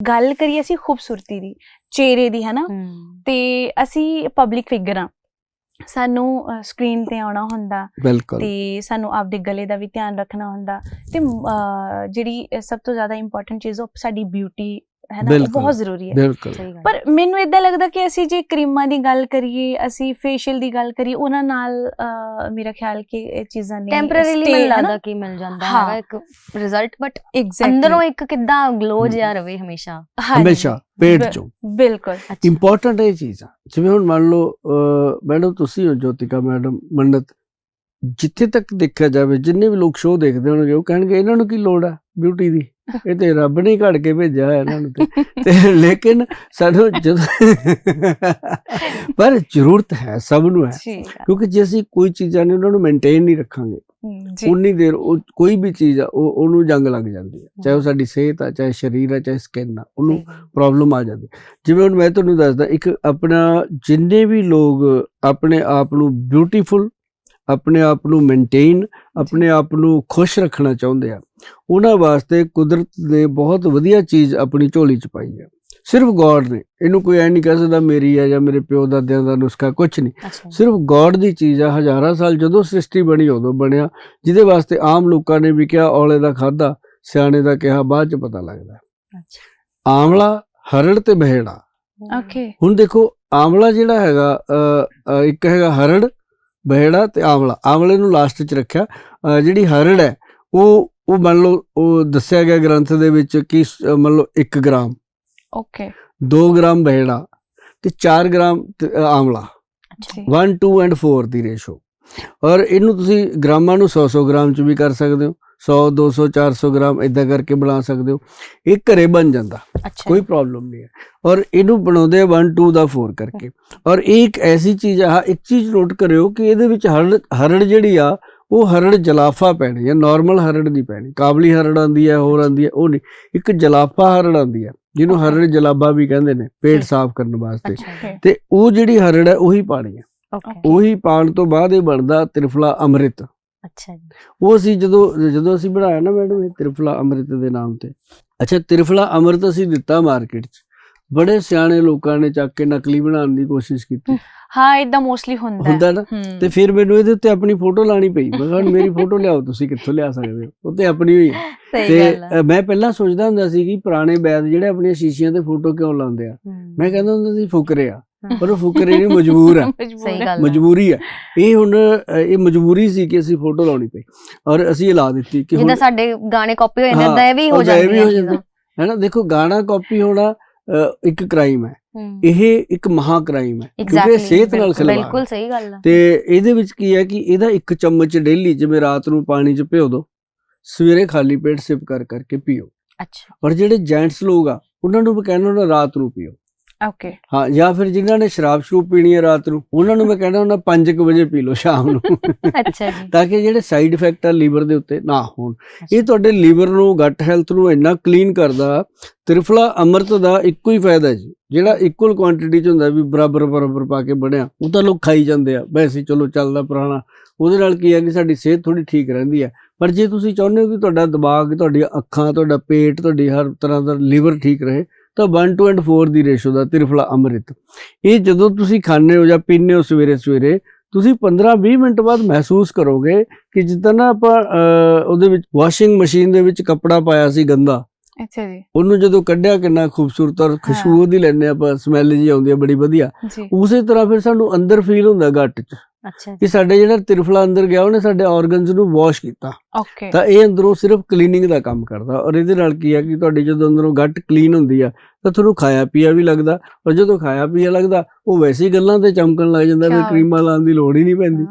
ਗੱਲ ਕਰੀਏ ਅਸੀਂ ਖੂਬਸੂਰਤੀ ਦੀ ਚਿਹਰੇ ਦੀ ਹਨਾ? ਤੇ ਅਸੀਂ ਪਬਲਿਕ ਫਿਗਰ ਆ ਸਾਨੂੰ ਸਕਰੀਨ ਤੇ ਆਉਣਾ ਹੁੰਦਾ ਤੇ ਸਾਨੂੰ ਆਪਦੇ ਗਲੇ ਦਾ ਵੀ ਧਿਆਨ ਰੱਖਣਾ ਹੁੰਦਾ ਤੇ ਜਿਹੜੀ ਸਭ ਤੋਂ ਜ਼ਿਆਦਾ ਇੰਪੋਰਟੈਂਟ ਚੀਜ਼ ਉਹ ਸਾਡੀ ਬਿਊਟੀ ਹੈ ਨਾ ਉਹ ਬਿਲਕੁਲ। ਬਹੁਤ ਜ਼ਰੂਰੀ ਹੈ ਬਿਲਕੁਲ ਪਰ ਮੈਨੂੰ ਇਦਾਂ ਲੱਗਦਾ ਕਿ ਅਸੀਂ ਜੇ ਕਰੀਮਾਂ ਦੀ ਗੱਲ ਕਰੀਏ ਅਸੀਂ ਫੇਸ਼ੀਅਲ ਦੀ ਗੱਲ ਕਰੀਏ ਉਹਨਾਂ ਨਾਲ ਮੇਰਾ ਖਿਆਲ ਕਿ ਇਹ ਚੀਜ਼ਾਂ ਨਹੀਂ ਟੈਂਪਰੇਰੀਲੀ ਮੈਨੂੰ? ਲੱਗਦਾ ਕਿ ਮਿਲ ਜਾਂਦਾ ਹਾਂ। ਹੈਗਾ ਇੱਕ ਰਿਜ਼ਲਟ ਬਟ. ਅੰਦਰੋਂ ਇੱਕ ਕਿੱਦਾਂ ਗਲੋ। ਜਿਹਾ ਰਵੇ ਹਮੇਸ਼ਾ ਹਮੇਸ਼ਾ ਪੇਟ ਚੋਂ ਬਿਲਕੁਲ ਇੰਪੋਰਟੈਂਟ ਇਹ ਚੀਜ਼ ਜਿਵੇਂ ਹੁਣ ਮੰਨ ਲਓ ਮੈਡਮ ਤੁਸੀਂ ਹੋ ਜੋਤਿਕਾ ਮੈਡਮ ਮੰਡਤ ਜਿੱਥੇ ਤੱਕ ਦੇਖਿਆ ਜਾਵੇ ਜਿੰਨੇ ਵੀ ਲੋਕ ਸ਼ੋਅ ਦੇਖਦੇ ਹੋਣਗੇ ਉਹ ਕਹਿਣਗੇ ਇਹਨਾਂ ਨੂੰ ਕੀ ਲੋੜ ਆ ਬਿਊਟੀ ਦੀ ਇਹ ਤੇ ਰੱਬ ਨੇ ਹੀ ਘੜ ਕੇ ਭੇਜਿਆ ਇਹਨਾਂ ਨੂੰ ਤੇ। ਤੇ ਲੇਕਿਨ ਸਾਨੂੰ ਜਦੋਂ ਪਰ ਜ਼ਰੂਰਤ ਹੈ ਸਭ ਨੂੰ ਹੈ। ਕਿਉਂਕਿ ਜੇ ਅਸੀਂ ਕੋਈ ਚੀਜ਼ਾਂ ਨੇ ਉਹਨਾਂ ਨੂੰ ਮੇਨਟੇਨ ਨਹੀਂ ਰੱਖਾਂਗੇ ਉਨੀ ਦੇਰ ਉਹ ਕੋਈ ਵੀ ਚੀਜ਼ ਆ ਉਹ ਉਹਨੂੰ ਜੰਗ ਲੱਗ ਜਾਂਦੀ ਹੈ ਚਾਹੇ ਉਹ ਸਾਡੀ ਸਿਹਤ ਆ ਚਾਹੇ ਸਰੀਰ ਆ ਚਾਹੇ ਸਕਿਨ ਆ ਉਹਨੂੰ। ਪ੍ਰੋਬਲਮ ਆ ਜਾਂਦੀ ਜਿਵੇਂ ਹੁਣ ਮੈਂ ਤੁਹਾਨੂੰ ਦੱਸਦਾ ਇੱਕ ਆਪਣਾ ਜਿੰਨੇ ਵੀ ਲੋਕ ਆਪਣੇ ਆਪ ਨੂੰ ਬਿਊਟੀਫੁਲ ਆਪਣੇ ਆਪ ਨੂੰ ਮੇਨਟੇਨ ਆਪਣੇ ਆਪ ਨੂੰ ਖੁਸ਼ ਰੱਖਣਾ ਚਾਹੁੰਦੇ ਆ। ਉਹਨਾਂ ਵਾਸਤੇ ਕੁਦਰਤ ਨੇ ਬਹੁਤ ਵਧੀਆ ਚੀਜ਼ ਆਪਣੀ ਝੋਲੀ 'ਚ ਪਾਈ ਹੈ ਸਿਰਫ ਗੋਡ ਨੇ ਇਹਨੂੰ ਕੋਈ ਐ ਨਹੀਂ ਕਹਿ ਸਕਦਾ ਮੇਰੀ ਆ ਜਾਂ ਮੇਰੇ ਪਿਓ ਦਾਦਿਆਂ ਦਾ ਨੁਸਖਾ ਕੁਝ ਨਹੀਂ ਸਿਰਫ ਗੋਡ ਦੀ ਚੀਜ਼ ਆ ਹਜ਼ਾਰਾਂ ਸਾਲ ਜਦੋਂ ਸ੍ਰਿਸ਼ਟੀ ਬਣੀ ਉਦੋਂ ਬਣਿਆ ਜਿਹਦੇ ਵਾਸਤੇ ਆਮ ਲੋਕਾਂ ਨੇ ਵੀ ਕਿਹਾ ਔਲੇ ਦਾ ਖਾਦਾ ਸਿਆਣੇ ਦਾ ਕਿਹਾ ਬਾਅਦ 'ਚ ਪਤਾ ਲੱਗਦਾ। ਅੱਛਾ। ਆਮਲਾ ਹਰੜ ਤੇ ਬਹਿੜਾ। ਓਕੇ। ਹੁਣ ਦੇਖੋ ਆਮਲਾ ਜਿਹੜਾ ਹੈਗਾ ਇੱਕ ਹੈਗਾ ਹਰੜ ਬਹਿੜਾ ਤੇ ਆਮਲਾ ਆਮਲੇ ਨੂੰ ਲਾਸਟ 'ਚ ਰੱਖਿਆ। ਜਿਹੜੀ ਹਰੜ ਹੈ ਉਹ ਉਹ ਮੰਨ ਲਓ ਉਹ ਦੱਸਿਆ ਗਿਆ ਗ੍ਰੰਥ ਦੇ ਵਿੱਚ ਕਿ ਮੰਨ ਲਓ 1 ਗ੍ਰਾਮ। ਓਕੇ 2 ਗ੍ਰਾਮ ਬਹਿੜਾ ਤੇ 4 ਗ੍ਰਾਮ ਆਮਲਾ ਜੀ। 1 2 ਐਂਡ 4 ਦੀ ਰੇਸ਼ੋ ਔਰ ਇਹਨੂੰ ਤੁਸੀਂ ਗ੍ਰਾਮਾਂ ਨੂੰ 100 100 ਗ੍ਰਾਮ ਚ ਵੀ ਕਰ ਸਕਦੇ ਹੋ। 100 200 400 ਗ੍ਰਾਮ ਇਦਾਂ ਕਰਕੇ ਬਣਾ ਸਕਦੇ ਹੋ। ਇਹ ਘਰੇ ਬਣ ਜਾਂਦਾ। ਕੋਈ ਪ੍ਰੋਬਲਮ ਨਹੀਂ ਹੈ। ਔਰ ਇਹਨੂੰ ਬਣਾਉਂਦੇ 1 2 ਦਾ 4 ਕਰਕੇ। ਔਰ ਇਹ ਇੱਕ ਐਸੀ ਚੀਜ਼ ਆ ਇੱਕ ਚੀਜ਼ ਨੋਟ ਕਰਿਓ ਕਿ ਇਹਦੇ ਵਿੱਚ ਹਰੜ ਹਰੜ ਜਿਹੜੀ ਆ ਉਹ ਹਰੜ ਜਲਾਫਾ ਪੈਣੀ ਹੈ। ਨਾਰਮਲ ਹਰੜ ਨਹੀਂ ਪੈਣੀ। ਕਾਬਲੀ ਹਰੜ ਆਂਦੀ ਹੈ ਹੋਰ ਆਂਦੀ ਹੈ ਉਹ ਨਹੀਂ। ਇੱਕ ਜਲਾਫਾ ਹਰੜ ਆਂਦੀ ਹੈ ਜਿਹਨੂੰ. ਹਰੜ ਜਲਾਬਾ ਵੀ ਕਹਿੰਦੇ ਨੇ ਪੇਟ। ਸਾਫ਼ ਕਰਨ ਵਾਸਤੇ। ਤੇ ਉਹ ਜਿਹੜੀ ਹਰੜ ਹੈ ਉਹੀ ਪਾਣੀ ਹੈ। ਉਹੀ ਪਾਣ ਤੋਂ ਬਾਅਦ ਇਹ ਬਣਦਾ ਤ੍ਰਿਫਲਾ ਅੰਮ੍ਰਿਤ। ਅੱਛਾ ਜੀ। ਉਹ ਅਸੀਂ ਜਦੋਂ ਜਦੋਂ ਅਸੀਂ ਬਣਾਇਆ ਨਾ ਮੈਡਮ ਇਹ ਤ੍ਰਿਫਲਾ ਅੰਮ੍ਰਿਤ ਦੇ ਨਾਮ ਤੇ। ਅੱਛਾ ਤ੍ਰਿਫਲਾ ਅੰਮ੍ਰਿਤ ਅਸੀਂ ਦਿੱਤਾ ਮਾਰਕੀਟ 'ਚ। ਬੜੇ ਸਿਆਣੇ ਲੋਕਾਂ ਨੇ ਚੱਕ ਕੇ ਨਕਲੀ ਬਣਾਉਣ ਦੀ ਕੋਸ਼ਿਸ਼ ਕੀਤੀ। ਹਾਂ ਇਦਾਂ ਮੋਸਟਲੀ ਹੁੰਦਾ। ਹੁੰਦਾ ਨਾ? ਤੇ ਫਿਰ ਮੈਨੂੰ ਇਹਦੇ ਉੱਤੇ ਆਪਣੀ ਫੋਟੋ ਲਾਣੀ ਪਈ। ਮੈਂ ਕਿਹਾ ਮੇਰੀ ਫੋਟੋ ਲਿਆਓ ਤੁਸੀਂ ਕਿੱਥੋਂ ਲਿਆ ਸਕਦੇ ਹੋ? ਉਹ ਤੇ ਆਪਣੀ ਹੋਈ ਤੇ ਮੈਂ ਪਹਿਲਾਂ ਸੋਚਦਾ ਹੁੰਦਾ ਸੀ ਕਿ ਪੁਰਾਣੇ ਬੈਦ ਜਿਹੜੇ ਆਪਣੀਆਂ ਸ਼ੀਸ਼ੀਆਂ ਤੇ ਫੋਟੋ ਕਿਉਂ ਲਾਉਂਦੇ ਆ? ਮੈਂ ਕਹਿੰਦਾ ਹੁੰਦਾ ਸੀ ਫੁਕਰੇ ਆ। ਪਰ ਉਹ ਫੁਕਰੇ ਨਹੀਂ ਮਜਬੂਰ ਆ। ਸਹੀ ਹੈ। ਗੱਲ ਹੈ। ਮਜਬੂਰੀ ਹੈ ਇਹ ਹੁਣ ਇਹ ਮਜਬੂਰੀ ਸੀ ਕਿ ਅਸੀਂ ਫੋਟੋ ਲਾਉਣੀ ਪਈ ਔਰ ਅਸੀਂ ਇਹ ਲਾ ਦਿੱਤੀ ਕਿ ਹੁਣ ਜਿੱਦਾਂ ਸਾਡੇ ਗਾਣੇ ਕਾਪੀ ਹੋ ਜਾਂਦੇ ਇਹ ਵੀ ਹੋ ਜਾਂਦੀ ਵੀ ਹੈ। ਹੈਨਾ ਦੇਖੋ ਗਾਣਾ ਕਾਪੀ ਹੋਣਾ ਇੱਕ ਕ੍ਰਾਈਮ ਹੈ। ਇਹ ਇੱਕ ਮਹਾ ਕ੍ਰਾਈਮ ਹੈ ਕਿਉਂਕਿ ਸਿਹਤ ਨਾਲ ਖਿਲਵਾੜ ਬਿਲਕੁਲ। ਸਹੀ ਗੱਲ ਹੈ ਤੇ ਇਹਦੇ ਵਿੱਚ ਕੀ ਹੈ ਕਿ ਇਹਦਾ ਇੱਕ ਚਮਚ ਡੇਲੀ ਜਿਵੇਂ ਰਾਤ ਨੂੰ ਪਾਣੀ 'ਚ ਭਿਓ ਦਿਓ ਸਵੇਰੇ ਖਾਲੀ ਪੇਟ ਸਿਪ ਕਰ ਕਰਕੇ ਪੀਓ। ਅੱਛਾ। ਔਰ ਜਿਹੜੇ ਜੈਂਟਸ ਲੋਕ ਆ ਉਹਨਾਂ ਨੂੰ ਮੈਂ ਕਹਿੰਦਾ ਉਹਨਾਂ ਰਾਤ ਨੂੰ ਪੀਓ। ਓਕੇ ਹਾਂ ਜਾਂ ਫਿਰ ਜਿਨ੍ਹਾਂ ਨੇ ਸ਼ਰਾਬ ਸ਼ਰੂਬ ਪੀਣੀ ਹੈ ਰਾਤ ਨੂੰ ਉਹਨਾਂ ਨੂੰ ਮੈਂ ਕਹਿੰਦਾ ਉਹਨਾਂ 5 ਵਜੇ ਪੀ ਲਓ ਸ਼ਾਮ ਨੂੰ। ਅੱਛਾ ਜੀ। ਤਾਂ ਕਿ ਜਿਹੜੇ ਸਾਈਡ ਇਫੈਕਟ ਆ ਲੀਵਰ ਦੇ ਉੱਤੇ ਨਾ ਹੋਣ। ਇਹ ਤੁਹਾਡੇ ਲੀਵਰ ਨੂੰ ਗੱਟ ਹੈਲਥ ਨੂੰ ਇੰਨਾ ਕਲੀਨ ਕਰਦਾ ਤ੍ਰਿਫਲਾ ਅੰਮ੍ਰਿਤ ਦਾ ਇੱਕੋ ਹੀ ਫਾਇਦਾ ਜੀ। ਜਿਹੜਾ ਇਕੁਅਲ ਕੁਆਂਟੀਟੀ ਚ ਹੁੰਦਾ ਵੀ ਬਰਾਬਰ ਬਰਾਬਰ ਪਾ ਕੇ ਬਣਿਆ ਉਹ ਤਾਂ ਲੋਕ ਖਾਈ ਜਾਂਦੇ ਆ। ਵੈਸੇ ਚਲੋ ਚੱਲਦਾ ਪੁਰਾਣਾ। ਉਹਦੇ ਨਾਲ ਕੀ ਹੈ ਕਿ ਸਾਡੀ ਸਿਹਤ ਥੋੜੀ ਠੀਕ ਰਹਿੰਦੀ ਹੈ ਪਰ ਜੇ ਤੁਸੀਂ ਚਾਹੁੰਦੇ ਹੋ ਕਿ ਤੁਹਾਡਾ ਦਿਮਾਗ ਤੁਹਾਡੀਆਂ ਅੱਖਾਂ ਤੁਹਾਡਾ ਪੇਟ ਤੁਹਾਡੀ ਹਰ ਤਰ੍ਹਾਂ ਦਾ ਲੀਵਰ ਠੀਕ ਰਹੇ ਤਾਂ 1 2 ਐਂਡ 4 ਦੀ ਰੇਸ਼ੋ ਦਾ ਤ੍ਰਿਫਲਾ ਅੰਮ੍ਰਿਤ। ਇਹ ਜਦੋਂ ਤੁਸੀਂ ਖਾਣੇ ਹੋ ਜਾਂ ਪੀਂਦੇ ਹੋ ਸਵੇਰੇ ਸਵੇਰੇ ਤੁਸੀਂ 15-20 ਮਿੰਟ ਬਾਅਦ ਮਹਿਸੂਸ ਕਰੋਗੇ ਕਿ ਜਿੱਦਾਂ ਨਾ ਆਪਾਂ ਉਹਦੇ ਵਿੱਚ ਵਾਸ਼ਿੰਗ ਮਸ਼ੀਨ ਦੇ ਵਿੱਚ ਕੱਪੜਾ ਪਾਇਆ ਸੀ ਗੰਦਾ। ਅੱਛਾ ਜੀ। ਉਹਨੂੰ ਜਦੋਂ ਕੱਢਿਆ ਕਿੰਨਾ ਖੂਬਸੂਰਤ ਔਰ ਖੁਸ਼ਬੂ। ਉਹਦੀ ਲੈਂਦੇ ਆਪਾਂ ਸਮੈਲ ਜੀ ਆਉਂਦੀ ਹੈ ਬੜੀ ਵਧੀਆ। ਉਸੇ ਤਰ੍ਹਾਂ ਫਿਰ ਸਾਨੂੰ ਅੰਦਰ ਫੀਲ ਹੁੰਦਾ ਗੱਟ 'ਚ। ਅੱਛਾ ਕਿ ਸਾਡੇ ਜਿਹੜਾ ਤ੍ਰਿਫਲਾ ਅੰਦਰ ਗਿਆ ਉਹਨੇ ਸਾਡੇ ਆਰਗਨਸ ਨੂੰ ਵਾਸ਼ ਕੀਤਾ। ਓਕੇ ਤਾਂ ਇਹ ਅੰਦਰੋਂ ਸਿਰਫ ਕਲੀਨਿੰਗ ਦਾ ਕੰਮ ਕਰਦਾ। ਔਰ ਇਹਦੇ ਨਾਲ ਕੀ ਹੈ ਕਿ ਤੁਹਾਡੀ ਜਦੋਂ ਅੰਦਰੋਂ ਗੱਟ ਕਲੀਨ ਹੁੰਦੀ ਆ ਤਾਂ ਤੁਹਾਨੂੰ ਖਾਇਆ ਪੀਆ ਵੀ ਲੱਗਦਾ। ਔਰ ਜਦੋਂ ਖਾਇਆ ਪੀਆ ਲੱਗਦਾ ਉਹ ਵੈਸੇ ਹੀ ਗੱਲਾਂ ਤੇ ਚਮਕਣ ਲੱਗ ਜਾਂਦਾ ਕਿਆ ਕਰੀਮਾਂ ਲਾਉਣ ਦੀ ਲੋੜ ਹੀ ਨਹੀਂ ਪੈਂਦੀ।